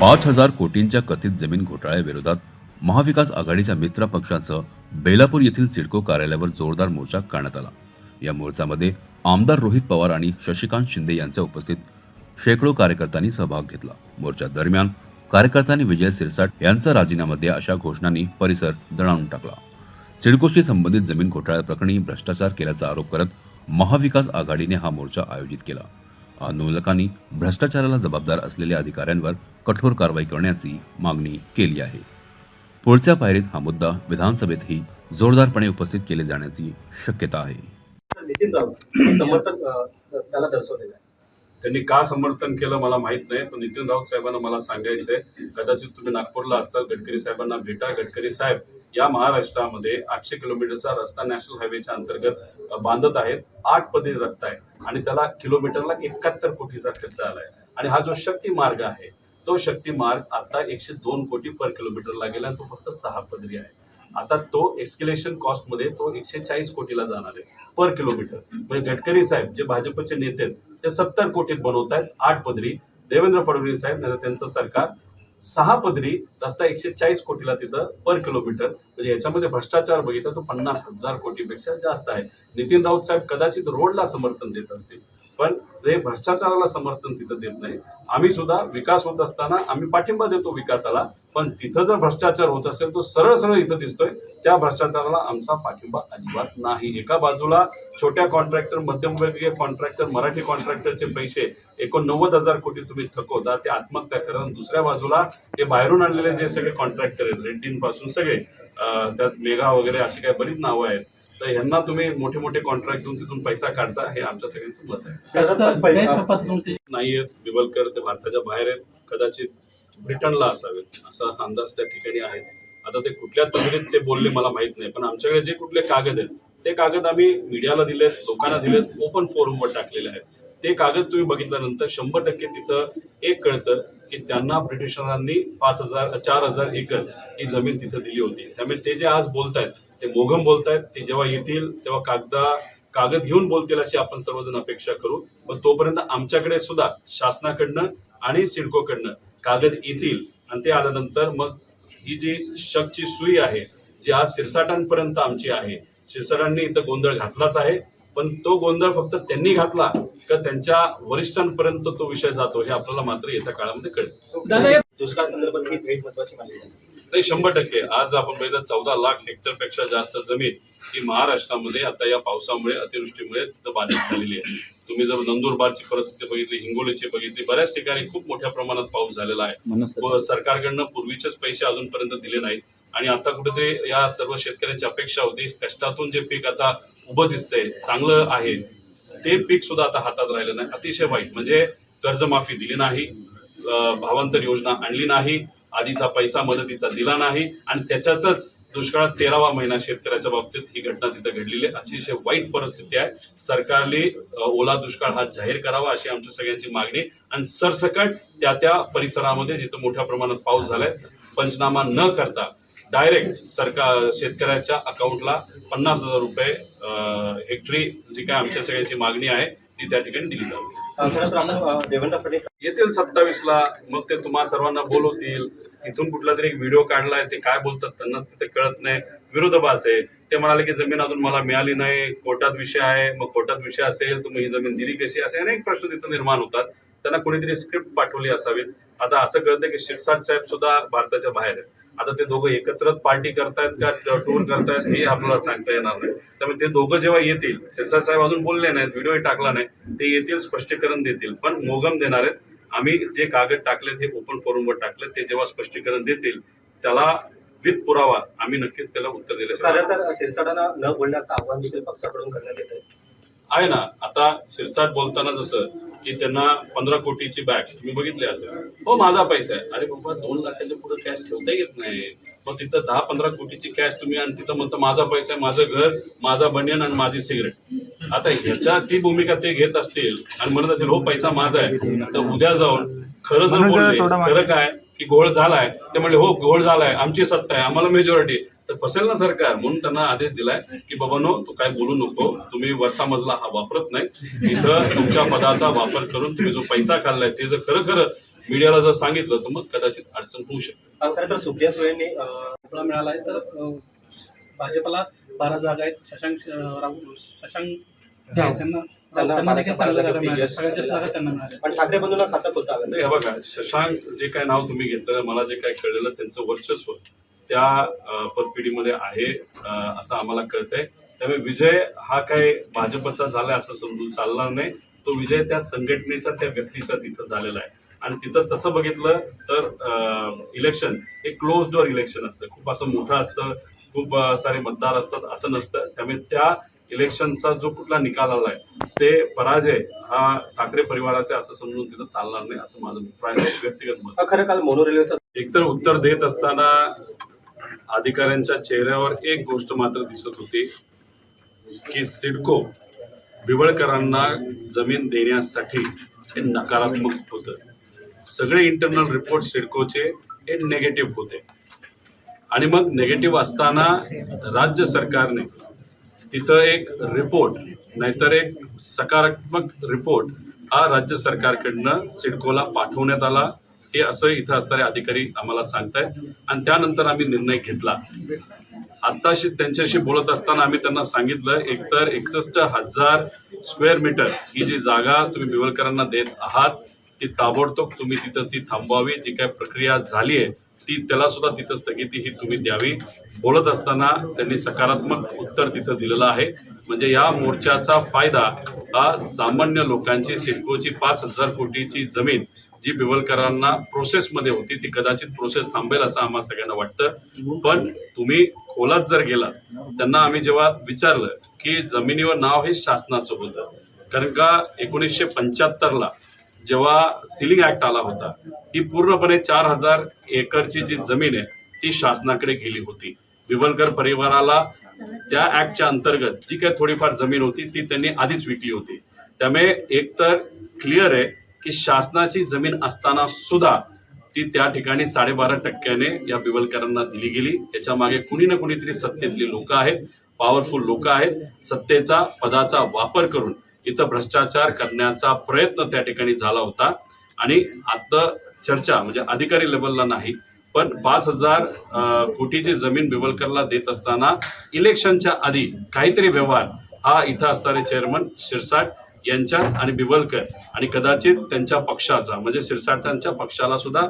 पाच हजार कोटींच्या कथित जमीन घोटाळ्याविरोधात महाविकास आघाडीच्या मित्र पक्षाचं बेलापूर येथील सिडको कार्यालयावर जोरदार मोर्चा काढण्यात आला. या मोर्चामध्ये आमदार रोहित पवार आणि शशिकांत शिंदे यांच्या उपस्थित शेकडो कार्यकर्त्यांनी सहभाग घेतला. मोर्चा दरम्यान कार्यकर्त्यांनी विजय सिरसाट यांचा राजीनामा द्या अशा घोषणांनी परिसर दणाणून टाकला. सिडकोशी संबंधित जमीन घोटाळ्याप्रकरणी भ्रष्टाचार केल्याचा आरोप करत महाविकास आघाडीने हा मोर्चा आयोजित केला. आंदोलकांनी भ्रष्टाचाराला जबाबदार असलेल्या अधिकाऱ्यांवर कठोर कारवाई करण्याची मागणी केली आहे. पुढच्या पायरीत हा मुद्दा विधानसभेतही जोरदारपणे उपस्थित केले जाण्याची शक्यता आहे. नितीन राऊत समर्थक त्याला दर्शवलेलं आहे. त्यांनी का समर्थन केलं मला माहीत नाही पण नितीन राऊत साहेबांना मला सांगायचंय कदाचित तुम्ही नागपूरला असाल गडकरी साहेबांना भेटा गडकरी साहेब या महाराष्ट्रामध्ये आठशे किलोमीटरचा रस्ता नॅशनल हायवेच्या अंतर्गत बांधत आहेत आठ पदरी रस्ता आहे आणि त्याला किलोमीटरला एकाहत्तर कोटीचा खर्च आलाय. आणि हा जो शक्ती मार्ग आहे तो शक्ती मार्ग आता एकशे दोन कोटी पर किलोमीटर लागेल आणि तो फक्त सहा पदरी आहे. आता तो एस्केलेशन कॉस्टमध्ये तो एकशे चाळीस कोटीला जाणार आहे पर किलोमीटर म्हणजे गडकरी साहेब जे भाजपचे नेते आहेत ते सत्तर कोटीत बनवत आहेत आठ पदरी. देवेंद्र फडणवीस साहेब नाही त्यांचं सरकार सहा पदरी रस्ता एकशे चाळीस कोटीला तिथं पर किलोमीटर म्हणजे याच्यामध्ये भ्रष्टाचार बघितला तो पन्नास हजार कोटीपेक्षा जास्त आहे. नितीन राऊत साहेब कदाचित रोडला समर्थन देत असतील. पण ते भ्रष्टाचाराला समर्थन तिथं देत नाही. आम्ही सुद्धा विकास होत असताना आम्ही पाठिंबा देतो विकासाला पण तिथं जर भ्रष्टाचार होत असेल तो सरळ सरळ इथं दिसतोय त्या भ्रष्टाचाराला आमचा पाठिंबा अजिबात नाही. एका बाजूला छोट्या कॉन्ट्रॅक्टर मध्यमवर्गीय कॉन्ट्रॅक्टर मराठी कॉन्ट्रॅक्टरचे पैसे एकोणनव्वद हजार कोटी तुम्ही थकवता ते आत्महत्या करा दुसऱ्या बाजूला हे बाहेरून आणलेले जे सगळे कॉन्ट्रॅक्टर आहेत रेड्डींपासून सगळे त्यात मेघा वगैरे अशी काही बरीच नावं आहेत. तर ह्यांना तुम्ही मोठे मोठे कॉन्ट्रॅक्ट देऊन तिथून पैसा काढता हे आमच्या सगळ्यांचं मत आहे. नाही आहेत. दिवलकर ते भारताच्या बाहेर आहेत. कदाचित ब्रिटनला असावेत. असा अंदाज त्या ठिकाणी आहे. आता ते कुठल्या तंगडीत ते बोलले मला माहीत नाही. पण आमच्याकडे जे कुठले कागद आहेत ते कागद आम्ही मीडियाला दिलेत लोकांना दिलेत ओपन फोरमवर टाकलेले आहेत. ते कागद तुम्ही बघितल्यानंतर शंभर टक्के तिथं एक कळतं की त्यांना ब्रिटिशरांनी पाच हजार चार हजार एकर ही जमीन तिथं दिली होती. त्यामुळे ते जे आज बोलतायत ते मोघम बोलतायत ते जेव्हा येतील तेव्हा कागदा कागद घेऊन बोलतील अशी आपण सर्वजण अपेक्षा करू. पण तोपर्यंत आमच्याकडे सुद्धा शासनाकडनं आणि सिडकोकडनं कागद येतील आणि ते आल्यानंतर मग ही जी शकची सुई आहे जी आज शिरसाटांपर्यंत आमची आहे शिरसाटांनी इथं गोंधळ घातलाच आहे. पण तो गोंधळ फक्त त्यांनी घातला का त्यांच्या वरिष्ठांपर्यंत तो विषय जातो हे आपल्याला मात्र येत्या काळामध्ये कळेल. दुष्काळ संदर्भात ही भेट महत्वाची मानली जाते नाही शंभर टक्के. आज आपण बघितलं चौदा लाख हेक्टरपेक्षा जास्त जमीन ही महाराष्ट्रामध्ये आता या पावसामुळे अतिवृष्टीमुळे तिथं बाधित झालेली आहे. तुम्ही जर नंदुरबारची परिस्थिती बघितली हिंगोलीची बघितली बऱ्याच ठिकाणी खूप मोठ्या प्रमाणात पाऊस झालेला आहे. व सरकारकडनं पूर्वीचेच पैसे अजूनपर्यंत दिले नाहीत. आणि आता कुठेतरी या सर्व शेतकऱ्यांची अपेक्षा होती कष्टातून जे पीक आता उभं दिसतंय चांगलं आहे ते पीक सुद्धा आता हातात राहिलं नाही. अतिशय वाईट. म्हणजे कर्जमाफी दिली नाही भावांतर योजना आणली नाही आधीचा पैसा मदतीचा दिला नाही आणि त्याच्यातच दुष्काळात तेरावा महिना शेतकऱ्याच्या बाबतीत ही घटना तिथं घडलेली आहे. अतिशय वाईट परिस्थिती आहे. सरकारने ओला दुष्काळ हा जाहीर करावा अशी आमच्या सगळ्यांची मागणी आणि सरसकट त्या त्या परिसरामध्ये जिथं मोठ्या प्रमाणात पाऊस झालाय पंचनामा न करता डायरेक्ट सरकार शेतकऱ्याच्या अकाउंटला पन्नास हजार रुपये हेक्टरी जी काय आमच्या सगळ्यांची मागणी आहे ती त्या ठिकाणी दिली जावी येतील सत्तावीसला मग ते तुम्हा सर्वांना बोलवतील. तिथून कुठला तरी एक व्हिडिओ काढलाय ते काय बोलतात त्यांना तिथे कळत नाही. विरोधाभास आहे. ते म्हणाले की जमीन अजून मला मिळाली नाही. कोर्टात विषय आहे. मग कोर्टात विषय असेल तर मग ही जमीन दिली कशी? असे अनेक प्रश्न तिथं निर्माण होतात. त्यांना कोणीतरी स्क्रिप्ट पाठवली असावीत आता असं कळतं की शिरसाट साहेब सुद्धा भारताच्या बाहेर आहेत. आता ते दोघं एकत्र पार्टी करतायत का टूर करतायत हे आपल्याला सांगता येणार नाही. त्यामुळे ते दोघं जेव्हा येतील शिरसाट साहेब अजून बोलले नाहीत व्हिडिओ टाकला नाही ते येतील स्पष्टीकरण देतील. पण मोगम देणार आहेत. आम्ही जे कागद टाकले ते ओपन फोरमवर टाकले ते जेव्हा स्पष्टीकरण देतील त्याला विथ पुरावा आम्ही नक्कीच त्याला उत्तर दिलं खरं तर शिरसाटांना न बोलण्याचं आव्हान देखील पक्षाकडून करण्यात येत आहे आहे ना आता शिरसाट बोलताना जसं की त्यांना पंधरा कोटीची बॅग तुम्ही बघितली असेल. हो माझा पैसा आहे. अरे बाबा दोन लाखाच्या पुढे कॅश ठेवता येत नाही. मग तिथं दहा पंधरा कोटीची कॅश तुम्ही आणि तिथं म्हणता माझा पैसा आहे माझं घर माझा बनियन आणि माझी सिगरेट आता ह्याच्या ती भूमिका ते घेत असतील आणि म्हणत असतील हो पैसा माझा आहे. तर उद्या जाऊन खरं जर बोलले खरं काय की घोळ झालाय. ते म्हणले हो घोळ झालाय. आमची सत्ता आहे. आम्हाला मेजॉरिटी तर बसेल ना सरकार? म्हणून त्यांना आदेश दिलाय की बाबानो तू काय बोलू नको. तुम्ही वरचा मजला हा वापरत नाही. इथं तुमच्या पदाचा वापर करून तुम्ही जो पैसा खाल्लाय ते जर खरं खरं मीडियाला जर सांगितलं तर मग कदाचित अडचण होऊ शकते. खरं तर सुप्रिया सुळेंनी मिळाला आहे तर भाजपला बारा जागा आहेत. शशांक अ, राहू शशांक त्यांना त्यांना देखील मिळालं. पण ठाकरे बंधूंना खातं आलं. नाही हे बघा शशांक जे काय नाव तुम्ही घेतलं मला जे काय कळलेलं त्यांचं वर्चस्व त्या अं, पतपिढीमध्ये आहे अं, असं आम्हाला कळतंय. त्यामुळे विजय हा काय भाजपचा झालाय असं समजून चालणार नाही. तो विजय त्या संघटनेचा त्या व्यक्तीचा तिथं झालेला आहे. आणि तिथं तसं बघितलं तर इलेक्शन हे क्लोज डोअर इलेक्शन असतं. खूप असं मोठं असतं खूप अं, सारे मतदार असतात असं नसतं. त्यामुळे त्या इलेक्शनचा जो कुठला निकाल आलाय ते पराजय हा ठाकरे परिवाराचे असं समजून तिथं चालणार नाही असं माझं अभिप्राय आहे, व्यक्तिगत मत. खरं काल मोनो रेल्वेचं एकतर उत्तर देत असताना अधिकाऱ्यांच्या चेहऱ्यावर एक गोष्ट मात्र दिसत होती की सिडको बिवळकरांना जमीन देण्यासाठी हे नकारात्मक होतं. सगळे इंटरनल रिपोर्ट सिडकोचे हे नेगेटिव्ह होते. आणि मग नेगेटिव्ह असताना राज्य सरकारने तिथं एक रिपोर्ट नाहीतर एक सकारात्मक रिपोर्ट हा राज्य सरकारकडनं सिडकोला पाठवण्यात आला. हे असं इथं असणारे अधिकारी आम्हाला सांगतायत. आणि त्यानंतर आम्ही निर्णय घेतला. आत्ताशी त्यांच्याशी बोलत असताना आम्ही त्यांना सांगितलं एकतर एकसष्ट हजार स्क्वेअर मीटर ही जी जागा तुम्ही बिवलकरांना देत आहात ती ताबडतोब तुम्ही तिथं ती थांबवावी. जी काय प्रक्रिया झाली आहे ती त्याला सुद्धा तिथं स्थगिती ही तुम्ही द्यावी. बोलत असताना त्यांनी सकारात्मक उत्तर तिथं दिलेलं आहे. म्हणजे या मोर्चाचा फायदा हा सामान्य लोकांची सिडकोची पाच हजार कोटीची जमीन जी बिवलकरांना प्रोसेसमध्ये होती ती कदाचित प्रोसेस थांबेल असं आम्हा सगळ्यांना वाटतं. पण तुम्ही खोलात जर गेला त्यांना आम्ही जेव्हा विचारलं की जमिनीवर नाव हे शासनाचं होतं. कारण का एकोणीसशे पंच्याहत्तरला जेव्हा सिलिंग ऍक्ट आला होता ही पूर्णपणे चार हजार एकरची जी जमीन आहे ती शासनाकडे गेली होती. बिवलकर परिवाराला त्या ऍक्टच्या अंतर्गत जी काही थोडीफार जमीन होती ती त्यांनी आधीच विकली होती. त्यामुळे एकतर क्लिअर आहे की शासनाची जमीन असताना सुद्धा ती त्या ठिकाणी साडेबारा टक्क्याने या बिवलकरांना दिली गेली. याच्या मागे कुणी ना कुणीतरी सत्तेतली लोक आहेत पॉवरफुल लोक आहेत. सत्तेचा पदाचा वापर करून इथं भ्रष्टाचार करण्याचा प्रयत्न त्या ठिकाणी झाला होता. आणि आता चर्चा म्हणजे अधिकारी लेवलला नाही पण पाच हजार कोटीची जमीन बिवलकरला देत असताना इलेक्शनच्या आधी काहीतरी व्यवहार हा इथं असणारे चेअरमन शिरसाट यांच्या आणि बिवलकर आणि कदाचित त्यांच्या पक्षाचा म्हणजे शिरसाटांच्या पक्षाला सुद्धा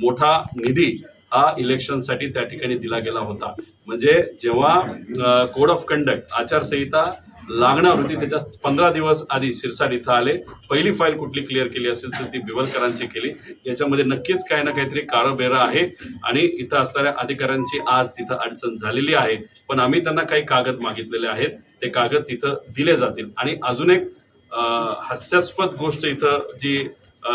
मोठा निधी हा इलेक्शनसाठी त्या ठिकाणी दिला गेला होता. म्हणजे जेव्हा कोड ऑफ कंडक्ट आचारसंहिता लागणार होती त्याच्या पंधरा दिवस आधी सिरसाट इथं आले पहिली फाईल कुठली क्लिअर केली असेल तर ती बिवलकरांची केली. याच्यामध्ये नक्कीच काही ना काहीतरी काळबेरा आहे आणि इथं असणाऱ्या अधिकाऱ्यांची आज तिथं अडचण झालेली आहे. पण आम्ही त्यांना काही कागद मागितलेले आहेत. ते कागद तिथं दिले जातील. आणि अजून एक हास्यास्पद गोष्ट इथं जी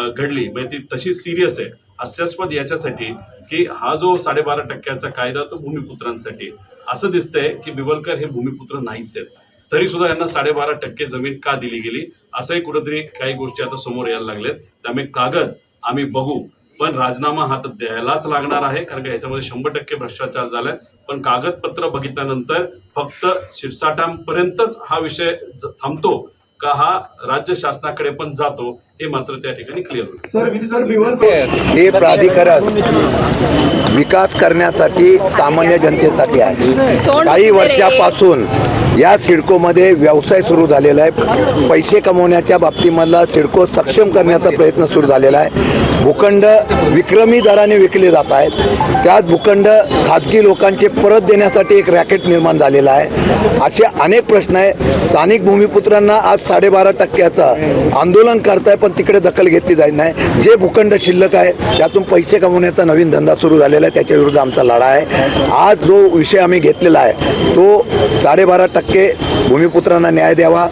घडली म्हणजे ती तशी सिरियस आहे. हास्यास्पद याच्यासाठी की हा जो साडेबारा टक्क्याचा कायदा तो भूमिपुत्रांसाठी असं दिसतंय की बिवलकर हे भूमिपुत्र नाहीच आहेत. तरी सुद्धा यांना साडेबारा टक्के जमीन का दिली गेली? असंही कुठंतरी काही गोष्टी आता समोर यायला लागल्यात त्यामुळे कागद आम्ही बघू. पण राजीनामा हा तर द्यायलाच लागणार आहे कारण का याच्यामध्ये शंभर टक्के भ्रष्टाचार झालाय. पण कागदपत्र बघितल्यानंतर फक्त शिरसाटांपर्यंतच हा विषय थांबतो का हा राज्य शासनाकडे पण जातो हे मात्र त्या ठिकाणी क्लिअर होईल. सर सर बिवल हे प्राधिकरण विकास करण्यासाठी सामान्य जनतेसाठी आहे. काही वर्षापासून या सिडकोमध्ये व्यवसाय सुरू झालेला आहे. पैसे कमवण्याच्या बाबतीमधला सिडको सक्षम करण्याचा प्रयत्न सुरू झालेला आहे. भूखंड विक्रमी दराने विकले जात आहेत. त्यात भूखंड खाजगी लोकांचे परत देण्यासाठी एक रॅकेट निर्माण झालेला आहे. असे अनेक प्रश्न आहे स्थानिक भूमिपुत्रांना आज साडेबारा टक्क्याचं आंदोलन करताय पण तिकडे दखल घेतली जात नाही. जे भूखंड शिल्लक आहे त्यातून पैसे कमवण्याचा नवीन धंदा सुरू झालेला आहे. त्याच्या विरुद्ध आमचा लढा आहे. आज जो विषय आम्ही घेतलेला आहे तो साडेबारा टक्के भूमिपुत्रांना न्याय द्यावा.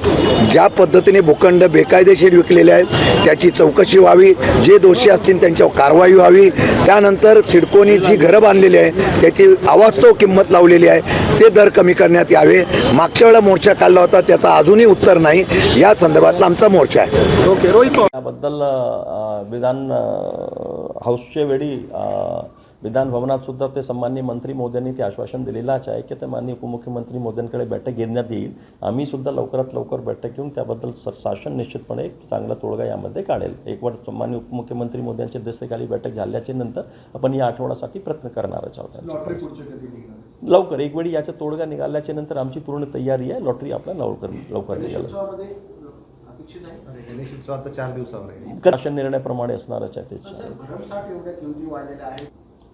ज्या पद्धतीने भूखंड बेकायदेशीर विकलेले आहेत त्याची चौकशी व्हावी. जे दोषी असतील त्यांच्यावर कारवाई व्हावी. त्यानंतर सिडकोनी जी घरं बांधलेली आहे त्याची अवास्तव किंमत लावलेली आहे. ते दर कमी करण्यात यावे. मागच्या वेळेला मोर्चा काढला होता त्याचा अजूनही उत्तर नाही. या संदर्भातला आमचा मोर्चा आहे. ओके रोहित याबद्दल विधान हाऊसच्या वेळी अ, विधान भवनात सुद्धा ते सन्मान्य मंत्री मोदयांनी ते आश्वासन दिलेलंच आहे की ते माननीय उपमुख्यमंत्री मोदयांकडे बैठक घेण्यात येईल. आम्ही सुद्धा लवकरात लवकर बैठक घेऊन त्याबद्दल स- शासन निश्चितपणे एक चांगला तोडगा यामध्ये काढेल. एक वर सन्मान्य उपमुख्यमंत्री मोदयांच्या दस्तेखाली बैठक झाल्याच्यानंतर आपण या आठवड्यासाठी प्रयत्न करणारच आहोत. लवकर. एक वेळी याचा तोडगा निघाल्याच्या नंतर आमची पूर्ण तयारी आहे. लॉटरी आपला लवकर लवकर निघाल. गणेश उत्सव आता चार दिवसावर आहे. शासन निर्णयाप्रमाणे असणारच आहे त्याच्या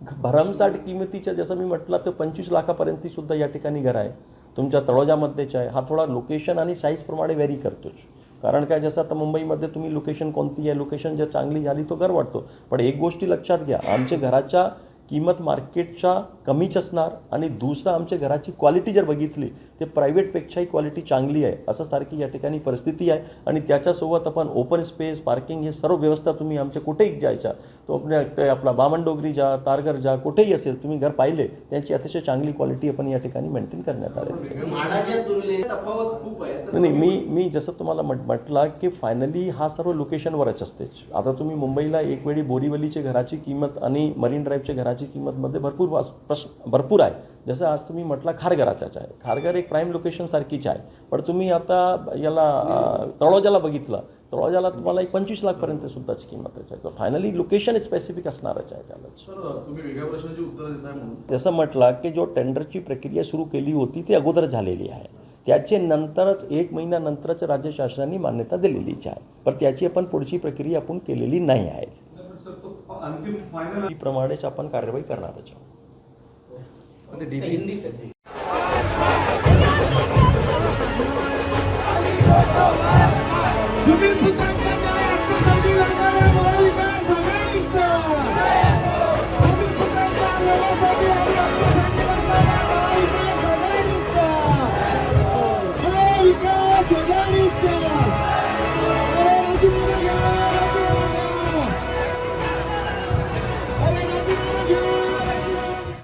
भरमसाठ किमतीच्या जसं मी म्हटलं तर पंचवीस लाखापर्यंत सुद्धा या ठिकाणी घर आहे. तुमच्या तळोजामध्येच आहे. हा थोडा लोकेशन आणि साईजप्रमाणे व्हेरी करतोच कारण काय जसं आता मुंबईमध्ये तुम्ही लोकेशन कोणती आहे लोकेशन जर चांगली झाली तो घर वाटतो. पण एक गोष्टी लक्षात घ्या. आमच्या घराच्या किंमत मार्केटच्या कमीच असणार आणि दुसरं आमच्या घराची क्वालिटी जर बघितली ते प्रायव्हेटपेक्षाही क्वालिटी चांगली आहे. असं सारखी या ठिकाणी परिस्थिती आहे. आणि त्याच्यासोबत आपण ओपन स्पेस पार्किंग हे सर्व व्यवस्था तुम्ही आमच्या कुठेही जायच्या तो आपल्या ते आपला बामणडोगरी जा तारघर जा कुठेही असेल तुम्ही घर पाहिले त्यांची अतिशय चांगली क्वालिटी आपण या ठिकाणी मेंटेन करण्यात आली नाही नाही, मी मी जसं तुम्हाला म्हट म्हटलं की फायनली हा सर्व लोकेशनवरच असतेच आता तुम्ही मुंबईला एक वेळी बोरीवलीच्या घराची किंमत आणि मरीन ड्राईव्हच्या घराची किंमतमध्ये भरपूर वास- प्रश्न भरपूर आहे. जसं आज तुम्ही म्हटलं खारघराचाच आहे खारघर एक प्राईम लोकेशनसारखीच आहे पण तुम्ही आता याला तळोजाला बघितलं. तळोजाला तुम्हाला एक पंचवीस लाखपर्यंत सुद्धाची किंमत आहे तर फायनली लोकेशन स्पेसिफिक असणारच आहे म्हणून. जसं म्हटलं की जो टेंडरची प्रक्रिया सुरू केली होती ती अगोदर झालेली आहे. त्याचे नंतरच एक महिन्यानंतरच राज्य शासनाने मान्यता दिलेलीच आहे पण त्याची आपण पुढची प्रक्रिया आपण केलेली नाही आहे. अंतिम फायनल प्रमाणेच आपण कार्यवाही पुत्रांच्या न्यायासाठी